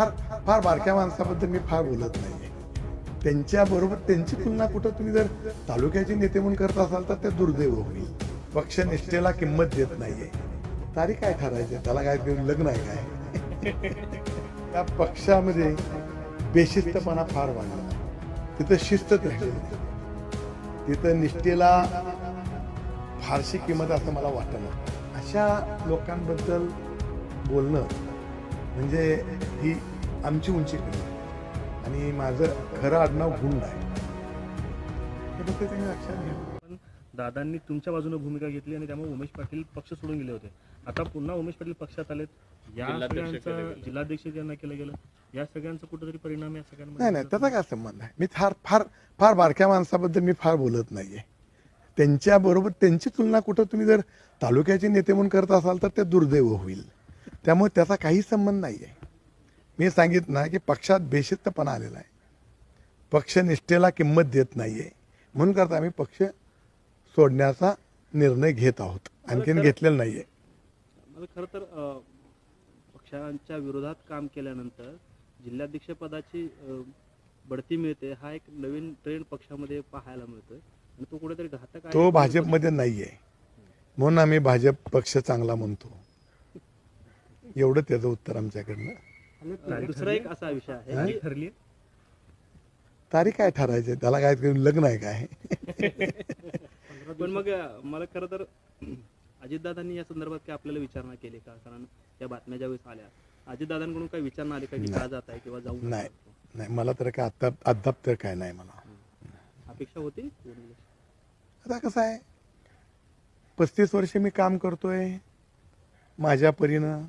फार फार बारक्या माणसाबद्दल मी फार बोलत नाही. त्यांच्याबरोबर त्यांची तुलना कुठं तुम्ही जर तालुक्याचे नेते म्हणून करत असाल तर ते दुर्दैव होईल. पक्षनिष्ठेला किंमत देत नाहीये. तारीख काय ठरायची? त्याला काय देऊन लग्न आहे काय? त्या पक्षामध्ये बेशिस्तपणा फार वाढला. तिथं शिस्त राहिली तिथं निष्ठेला फारशी किंमत असं मला वाटलं अशा लोकांबद्दल बोलणं म्हणजे ही आमची उंची कमी आणि माझं खरं आडनाव गुंड आहे. हे फक्त तुम्ही लक्षात घ्या. पण दादांनी तुमच्या बाजूने भूमिका घेतली आणि त्यामुळे उमेश पाटील पक्ष सोडून गेले होते. आता पुन्हा उमेश पाटील पक्षात आलेत. या सगळ्यांचं जिल्हाध्यक्ष ज्यांना केलं गेलं या सगळ्यांचा कुठेतरी परिणाम या नाही सगळ्यांमध्ये नाही त्याचा काय संबंध आहे मी फार फार फार बारक्या माणसाबद्दल मी फार बोलत नाहीये. त्यांच्याबरोबर त्यांची तुलना कुठं तुम्ही जर तालुक्याचे नेते म्हणून करत असाल तर ते दुर्दैव होईल. त्यामुळे त्याचा काही संबंध नाही आहे मी सांगितलं ना की पक्षात बेशिस्तपणा आलेला आहे. पक्षनिष्ठेला किंमत देत नाहीये. म्हणून करता आम्ही पक्ष सोडण्याचा निर्णय घेत आहोत. आणखीन घेतलेला नाहीये. मला खरं तर पक्षांच्या विरोधात काम केल्यानंतर जिल्हाध्यक्ष पदाची बढती मिळते. हा एक नवीन ट्रेंड पक्षामध्ये पाहायला मिळतोय. आणि तो कुठेतरी घातक आहे. तो भाजपमध्ये नाहीये. म्हणून आम्ही भाजप पक्ष चांगला म्हणतो. एवढं त्याचं उत्तर आमच्याकडनं. दुसरा एक असा विषय आहे की ठरली तारीख काय ठरायची? त्याला काय लग्न आहे काय? पण मग अं, मला खरं तर अजितदादांनी या संदर्भात काय आपल्याला विचारणा केली का? कारण या बातम्या ज्यावेळेस आल्या अजितदादांकडून काही विचारणा आली का की का जात आहे किंवा जाऊ नका? नाही. नाही? मला तर काय आता अद्याप तर काय नाही मला अपेक्षा होती? आता कसं आहे? पस्तीस वर्ष मी काम करतोय. माझ्या परीनं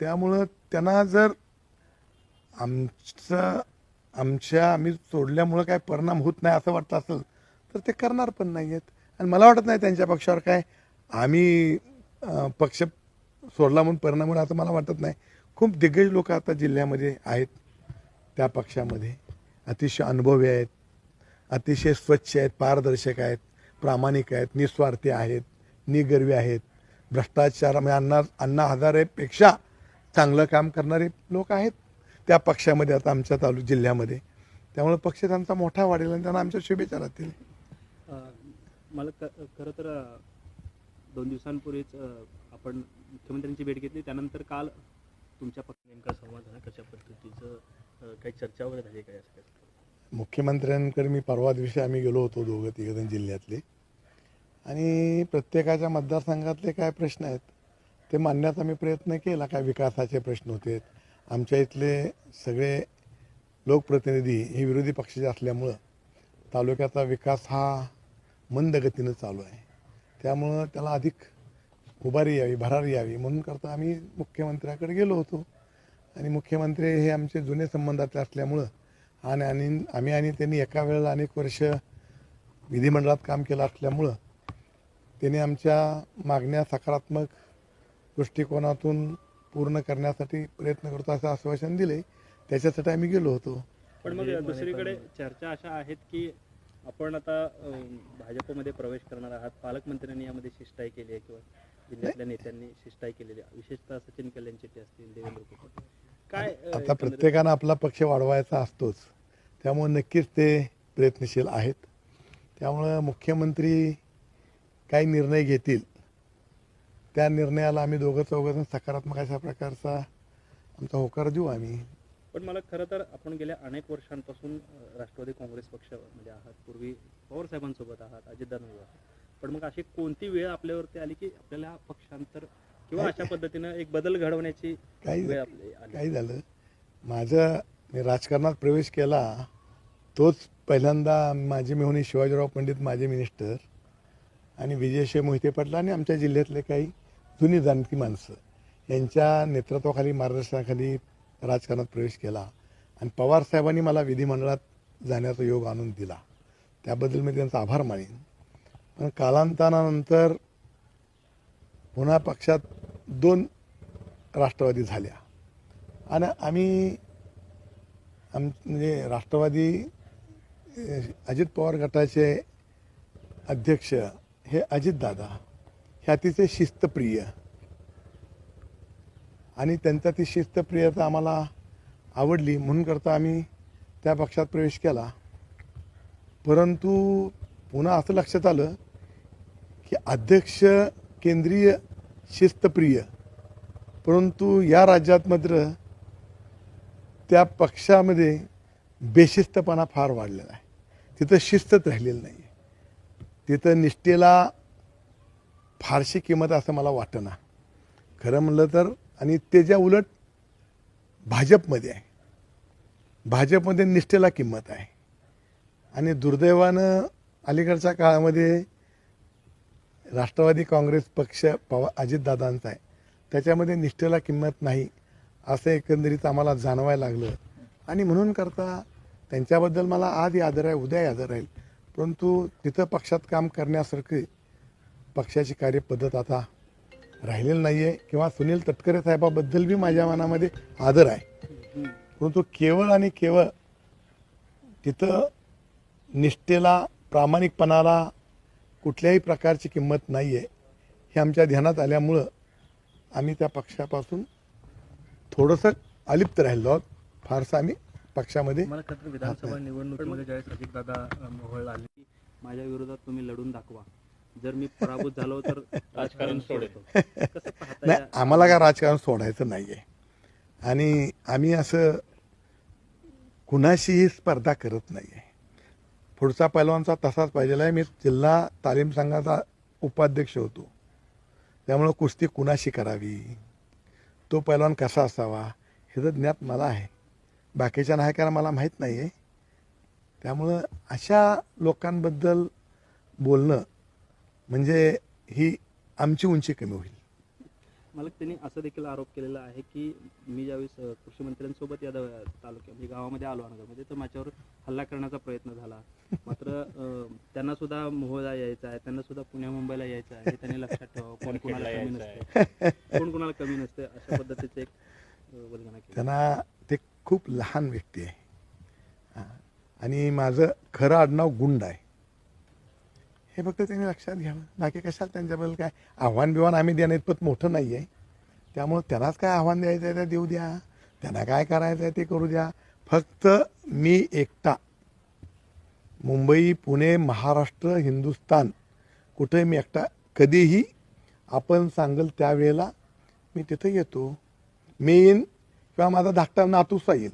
त्यामुळं त्यांना जर आमचं आमच्या आम्ही सोडल्यामुळं काय परिणाम होत नाही असं वाटतं असेल तर ते करणार पण नाही आहेत आणि मला वाटत नाही त्यांच्या पक्षावर काय आम्ही पक्ष सोडला म्हणून परिणाम होईल असं मला वाटत नाही. खूप दिग्गज लोक आता जिल्ह्यामध्ये आहेत त्या पक्षामध्ये. अतिशय अनुभवी आहेत. अतिशय स्वच्छ आहेत पारदर्शक आहेत प्रामाणिक आहेत निस्वार्थी आहेत निगर्वी आहेत. भ्रष्टाचार म्हणजे अण्णा अण्णा हजारेपेक्षा चांगलं काम करणारे लोक आहेत. त्या पक्षामध्ये आता आमच्या तालु जिल्ह्यामध्ये. त्यामुळे पक्ष त्यांचा मोठा वाढेल आणि त्यांना आमच्या शुभेच्छा राहतील. मला खरं तर दोन दिवसांपूर्वीच आपण मुख्यमंत्र्यांची भेट घेतली. त्यानंतर काल तुमच्या पक्ष नेमका संवाद झाला कशा पद्धतीचं काही चर्चा वगैरे झाली काय असं? मुख्यमंत्र्यांकडे मी परवा दिवशी आम्ही गेलो होतो दोघं तिघजण जिल्ह्यातले. आणि प्रत्येकाच्या मतदारसंघातले काय प्रश्न आहेत ते मांडण्याचा मी प्रयत्न केला काय विकासाचे प्रश्न होते. आमच्या इथले सगळे लोकप्रतिनिधी हे विरोधी पक्षाचे असल्यामुळं तालुक्याचा विकास हा मंद गतीनं चालू आहे. त्यामुळं त्याला अधिक उभारी यावी भरारी यावी म्हणून करता आम्ही मुख्यमंत्र्याकडे गेलो होतो. आणि मुख्यमंत्री हे आमचे जुने संबंधातले असल्यामुळं आणि आणि आम्ही आणि त्यांनी एका वेळेला अनेक वर्ष विधिमंडळात काम केलं असल्यामुळं त्यांनी आमच्या मागण्या सकारात्मक दृष्टिकोनातून पूर्ण करण्यासाठी प्रयत्न करतो असं आश्वासन दिले. त्याच्यासाठी आम्ही गेलो होतो. पण मग दुसरीकडे चर्चा अशा आहेत की आपण आता भाजपमध्ये प्रवेश करणार आहात. पालकमंत्र्यांनी यामध्ये शिष्टाई केली आहे किंवा जिल्ह्यातल्या नेत्यांनी शिष्टाई केलेली आहे. विशेषतः सचिन कल्याण शेट्टी असतील देवेंद्र काय आता प्रत्येकानं आपला पक्ष वाढवायचा असतोच. त्यामुळे नक्कीच ते प्रयत्नशील आहेत. त्यामुळं मुख्यमंत्री काही निर्णय घेतील. त्या निर्णयाला आम्ही दोघं चौघं सकारात्मक अशा प्रकारचा आमचा होकार देऊ आम्ही. पण मला खरं तर आपण गेल्या अनेक वर्षांपासून राष्ट्रवादी काँग्रेस पक्षामध्ये आहात पूर्वी पवार साहेबांसोबत आहात आहात. पण मग अशी कोणती वेळ आपल्यावरती आली की आपल्याला पक्षांतर किंवा अशा पद्धतीनं एक बदल घडवण्याची काही वेळ आपली आली? काही झालं. माझं मी राजकारणात प्रवेश केला तोच पहिल्यांदा माझे मेहुणी शिवाजीराव पंडित माझे मिनिस्टर आणि विजयशिव मोहिते पाटील आणि आमच्या जिल्ह्यातले काही जुनी जाणती माणसं. यांच्या नेतृत्वाखाली मार्गदर्शनाखाली राजकारणात प्रवेश केला आणि पवार साहेबांनी मला विधिमंडळात जाण्याचा योग आणून दिला. त्याबद्दल मी त्यांचा आभार मानेन. पण कालांतरानंतर पुन्हा पक्षात दोन राष्ट्रवादी झाल्या. आणि आम्ही आम म्हणजे राष्ट्रवादी अजित पवार गटाचे अध्यक्ष हे अजितदादा हे अतिशय शिस्तप्रिय. आणि त्यांचा ती शिस्तप्रियता आम्हाला आवडली म्हणून करता आम्ही त्या पक्षात प्रवेश केला. परंतु पुन्हा असं लक्षात आलं की अध्यक्ष केंद्रीय शिस्तप्रिय. परंतु या राज्यात मात्र त्या पक्षामध्ये बेशिस्तपणा फार वाढलेला आहे. तिथं शिस्तच राहिलेलं नाही तिथं निष्ठेला फारशी किंमत असं मला वाटतं खरं म्हणलं तर आणि त्याच्या उलट भाजपमध्ये आहे. भाजपमध्ये निष्ठेला किंमत आहे. आणि दुर्दैवानं अलीकडच्या काळामध्ये राष्ट्रवादी काँग्रेस पक्ष पवा अजितदादांचा आहे. त्याच्यामध्ये निष्ठेला किंमत नाही असं एकंदरीत आम्हाला जाणवायला लागलं. आणि म्हणून करता त्यांच्याबद्दल मला आज आदर आहे उद्या आदर राहील. परंतु तिथं पक्षात काम करण्यासारखी पक्षाची कार्यपद्धत आता राहिलेली नाही आहे किंवा सुनील तटकरे साहेबाबद्दल बी माझ्या मनामध्ये आदर आहे. परंतु केवळ आणि केवळ तिथं निष्ठेला प्रामाणिकपणाला कुठल्याही प्रकारची किंमत नाही आहे हे आमच्या ध्यानात आल्यामुळं आम्ही त्या पक्षापासून थोडंसं अलिप्त राहिलो आहोत. फारसं आम्ही पक्षामध्ये मला खरं तर विधानसभा निवडणुकीमध्ये ज्यावेळेस अजितदादा मोहोळ आले माझ्या विरोधात तुम्ही लढून दाखवा. जर मी पराभूत झालो तर राजकारण. कसं पाहता नाही आम्हाला काय राजकारण सोडायचं नाही आहे आणि आम्ही असं कुणाशीही स्पर्धा करत नाही आहे पुढचा पैलवानचा तसाच पाहिजे आहे मी जिल्हा तालीम संघाचा उपाध्यक्ष होतो. त्यामुळं कुस्ती कुणाशी करावी? तो पैलवान कसा असावा? ह्याचं ज्ञात मला आहे. बाकीच्या नाही कारण मला माहीत नाही आहे त्यामुळं अशा लोकांबद्दल बोलणं म्हणजे ही आमची उंची कमी होईल. मला त्यांनी असं देखील आरोप केलेला आहे की मी ज्यावेळेस कृषी मंत्र्यांसोबत या तालुक्यात म्हणजे गावामध्ये आलो नगरमध्ये तर माझ्यावर हल्ला करण्याचा प्रयत्न झाला. मात्र त्यांना सुद्धा मोहळा यायचा आहे त्यांना सुद्धा पुण्या मुंबईला यायचं आहे हे त्यांनी लक्षात ठेवावं. कोण कुणाला कमी नसते. कोण कुणाला कमी नसते अशा पद्धतीचे एक केली. त्यांना ते खूप लहान व्यक्ती आहे. हा. आणि माझं खरं आडनाव गुंड आहे. हे फक्त त्यांनी लक्षात घ्यावं. बाकी कशाला त्यांच्याबद्दल काय? आव्हान बिव्हान आम्ही देणं इतपत मोठं नाही आहे त्यामुळं त्यांनाच काय आव्हान द्यायचं आहे ते देऊ द्या. त्यांना काय करायचं आहे ते करू द्या. फक्त मी एकटा. मुंबई पुणे महाराष्ट्र हिंदुस्तान कुठे मी एकटा? कधीही आपण सांगल त्यावेळेला मी तिथं येतो. मी येईन किंवा माझा धाकटा नातूसा येईल.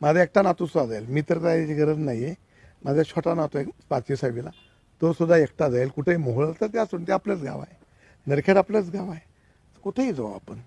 माझा एकटा नातूसा जाईल. मी तर जायची गरज नाही आहे माझा छोटा नातू आहे पाचवी सहावीला. तो सुद्धा एकटा जाईल. कुठेही मोहळ तर त्या ते आपलंच गाव आहे. नरखेड आपलंच गाव आहे. कुठेही जाऊ आपण.